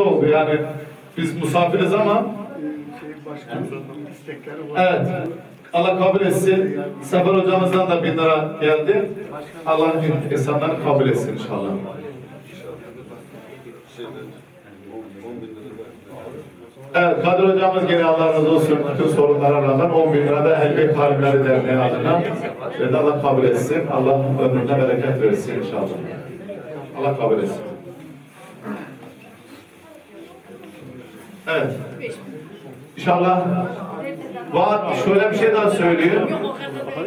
oldu yani biz misafiriz ama evet Allah kabul etsin. Sefer hocamızdan da bin lira geldi. Allah insanları kabul etsin inşallah. Evet, Kadir hocamız gene Allah razı olsun bütün sorunlara rağmen 10 bin lira da Elbek Talimleri Derneği adına ve Allah kabul etsin. Allah ömrüne bereket versin inşallah. Allah kabul etsin. Evet. İnşallah vaat şöyle bir şey daha söylüyor.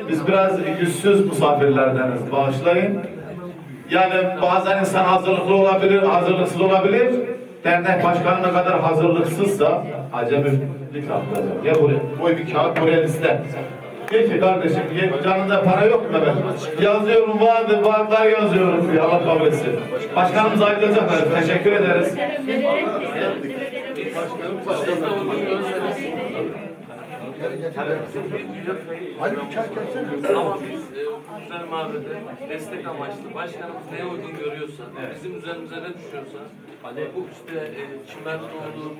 Biz biraz yüzsüz misafirlerdeniz. Bağışlayın. Yani bazen insan hazırlıklı olabilir, hazırlıksız olabilir. Dernek başkanı ne kadar hazırlıksızsa acemilik atlayacak. Ya buraya, koy bir kağıt buraya liste. De ki kardeşim canında para yok mu ben? Yazıyorum vardı, varlar yazıyorum Allah kabul etsin. Başkanımız ayrılacaklar. Teşekkür ederiz. Ama biz e, Güzel Mavi'de destek amaçlı başkanımız neye uygun görüyorsa, bizim üzerimize ne düşüyorsa, bu işte e, çimento olur,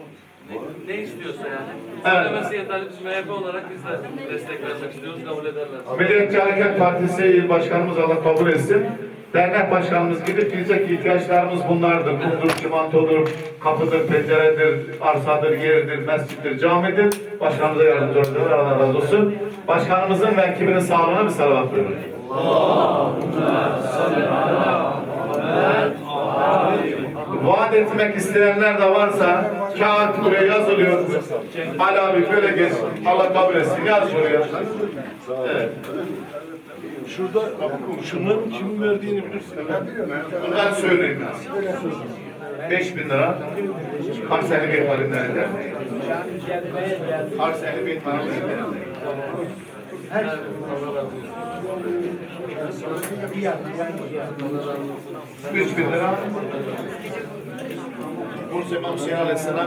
ne, ne istiyorsa yani. Söylemesi yeterli. Biz MHP olarak biz de destek vermek istiyoruz, kabul ederler. Milliyetçi Hareket Partisi il başkanımız Allah kabul etsin. Dernek başkanımız gidip diyecek ihtiyaçlarımız bunlardır. Kumdur, çimentodur, kapıdır, penceredir, arsadır, yerdir, mescittir, camidir. Başkanımıza yardımcı olacaklar. Allah razı olsun. Başkanımızın ve ekibinin sağlığına bir salavat buyurun. Vaat etmek isteyenler de varsa kağıt buraya yazılıyor. Ali abi böyle geç. Allah kabul etsin. Yaz buraya. Evet. Şurada şunların kimin verdiğini bilirsin. Ben söyleyeyim. 5 bin lira Karseli Bey Halimler Derneği. Karseli Bey Halimler Derneği. Üç bin lira. Bursa İmam Hüseyin Aleyhisselam